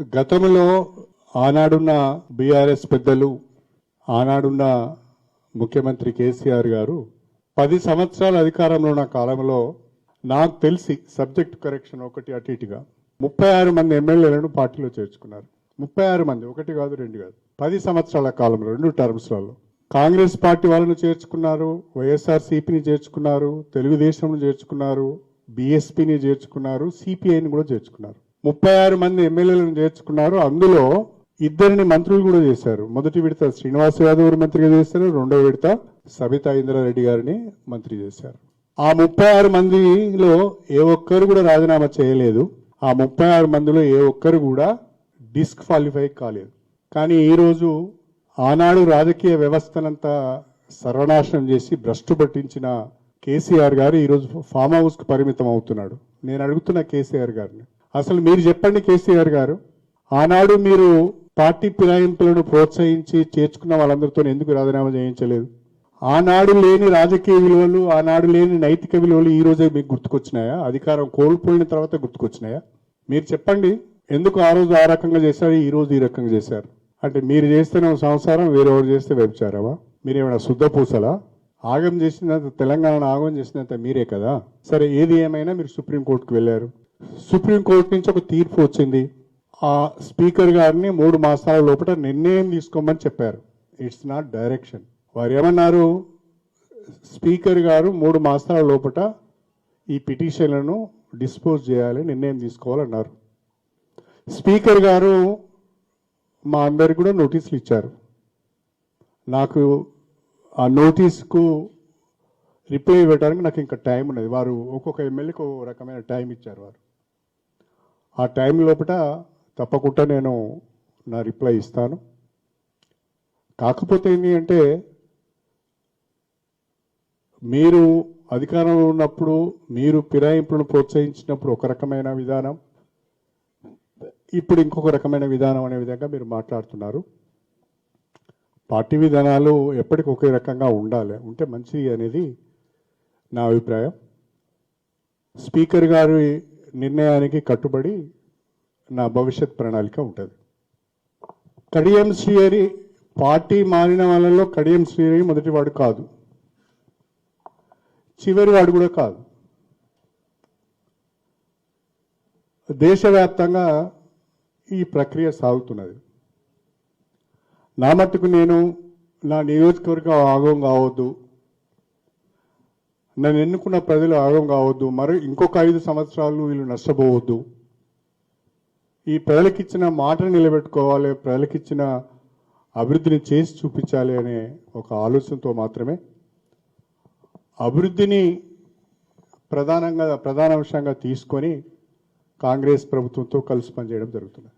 గతంలో ఆనాడున్న బీఆర్ఎస్ పెద్దలు ఆనాడున్న ముఖ్యమంత్రి కేసీఆర్ గారు పది సంవత్సరాల అధికారంలో ఉన్న కాలంలో నాకు తెలిసి సబ్జెక్ట్ కరెక్షన్ ఒకటి అటు ఇటుగా ముప్పై ఆరు మంది ఎమ్మెల్యేలను పార్టీలో చేర్చుకున్నారు. ముప్పై ఆరు మంది ఒకటి కాదు రెండు కాదు. పది సంవత్సరాల కాలంలో రెండు టర్మ్స్లలో. కాంగ్రెస్ పార్టీ వాళ్ళను చేర్చుకున్నారు వైఎస్ఆర్ సిపిని చేర్చుకున్నారు తెలుగుదేశంను చేర్చుకున్నారు బీఎస్పీని చేర్చుకున్నారు సిపిఐని కూడా చేర్చుకున్నారు. ముప్పై ఆరు మంది ఎమ్మెల్యేలను చేర్చుకున్నారు. అందులో ఇద్దరిని మంత్రులు కూడా చేశారు. మొదటి విడత శ్రీనివాస్ యాదవ్ గారు మంత్రిగా చేశారు. రెండో విడత సబితా ఇంద్రారెడ్డి గారిని మంత్రి చేశారు. ఆ ముప్పై ఆరు మందిలో ఏ ఒక్కరు కూడా రాజీనామా చేయలేదు. ఆ ముప్పై ఆరు మందిలో ఏ ఒక్కరు కూడా డిస్క్వాలిఫై కాలేదు. కానీ ఈరోజు ఆనాడు రాజకీయ వ్యవస్థనంతా సర్వనాశనం చేసి భ్రష్టు పట్టించిన కేసీఆర్ గారు ఈరోజు ఫామ్ హౌస్కు పరిమితం అవుతున్నాడు. నేను అడుగుతున్న కేసీఆర్ గారిని. అసలు మీరు చెప్పండి కేసీఆర్ గారు ఆనాడు మీరు పార్టీ ఫిరాయింపులను ప్రోత్సహించి చేర్చుకున్న వాళ్ళందరితో ఎందుకు రాజీనామా చేయించలేదు? ఆనాడు లేని రాజకీయ విలువలు ఆనాడు లేని నైతిక విలువలు ఈ రోజే మీకు గుర్తుకొచ్చినాయా? అధికారం కోల్పోయిన తర్వాత గుర్తుకొచ్చినాయా? మీరు చెప్పండి ఎందుకు ఆ రోజు ఆ రకంగా చేశారు ఈ రోజు ఈ రకంగా చేశారు? అంటే మీరు చేస్తున్న సంసారం వేరెవరు చేస్తే వ్యభిచారమా? మీరేమైనా శుద్ధ పూసలా? ఆగం చేసినంత తెలంగాణ ఆగం చేసినంత మీరే కదా? సరే ఏది ఏమైనా మీరు సుప్రీంకోర్టుకు వెళ్ళారు. సుప్రీంకోర్టు నుంచి ఒక తీర్పు వచ్చింది. ఆ స్పీకర్ గారిని మూడు మాసాల లోపల నిర్ణయం తీసుకోమని చెప్పారు. ఇట్స్ నాట్ డైరెక్షన్ వారు ఏమన్నారు? స్పీకర్ గారు మూడు మాసాల లోపల ఈ పిటిషన్లను డిస్పోజ్ చేయాలి నిర్ణయం తీసుకోవాలన్నారు. స్పీకర్ గారు మా అందరికి కూడా నోటీసులు ఇచ్చారు. నాకు ఆ నోటీస్కు రిప్లై ఇవ్వడానికి నాకు ఇంకా టైం ఉన్నది. వారు ఒక్కొక్క ఎమ్మెల్యేకి ఒక రకమైన టైం ఇచ్చారు వారు. ఆ టైం లోపల తప్పకుండా నేను నా రిప్లై ఇస్తాను. కాకపోతే ఏంటి అంటే మీరు అధికారంలో ఉన్నప్పుడు మీరు ఫిరాయింపులను ప్రోత్సహించినప్పుడు ఒక రకమైన విధానం ఇప్పుడు ఇంకొక రకమైన విధానం అనే విధంగా మీరు మాట్లాడుతున్నారు. పార్టీ విధానాలు ఎప్పటికి ఒకే రకంగా ఉండాలి. ఉంటే మంచిది అనేది నా అభిప్రాయం. స్పీకర్ గారి నిర్ణయానికి కట్టుబడి నా భవిష్యత్ ప్రణాళిక ఉంటుంది. కడియం శ్రీహరి పార్టీ మారిన వాళ్ళలో కడియం శ్రీహరి మొదటివాడు కాదు. చివరి వాడు కూడా కాదు. దేశవ్యాప్తంగా ఈ ప్రక్రియ సాగుతున్నది. నా మట్టుకు నేను నా నియోజకవర్గం ఆగం కావద్దు. నన్ను ఎన్నుకున్న ప్రజలు ఆగం కావద్దు మరి ఇంకొక ఐదు సంవత్సరాలు వీళ్ళు నష్టపోవద్దు. ఈ ప్రజలకిచ్చిన మాటను నిలబెట్టుకోవాలి ప్రజలకిచ్చిన అభివృద్ధిని చేసి చూపించాలి అనే ఒక ఆలోచనతో మాత్రమే అభివృద్ధిని ప్రధానంగా ప్రధాన అంశంగా తీసుకొని కాంగ్రెస్ ప్రభుత్వంతో కలిసి పనిచేయడం జరుగుతుంది.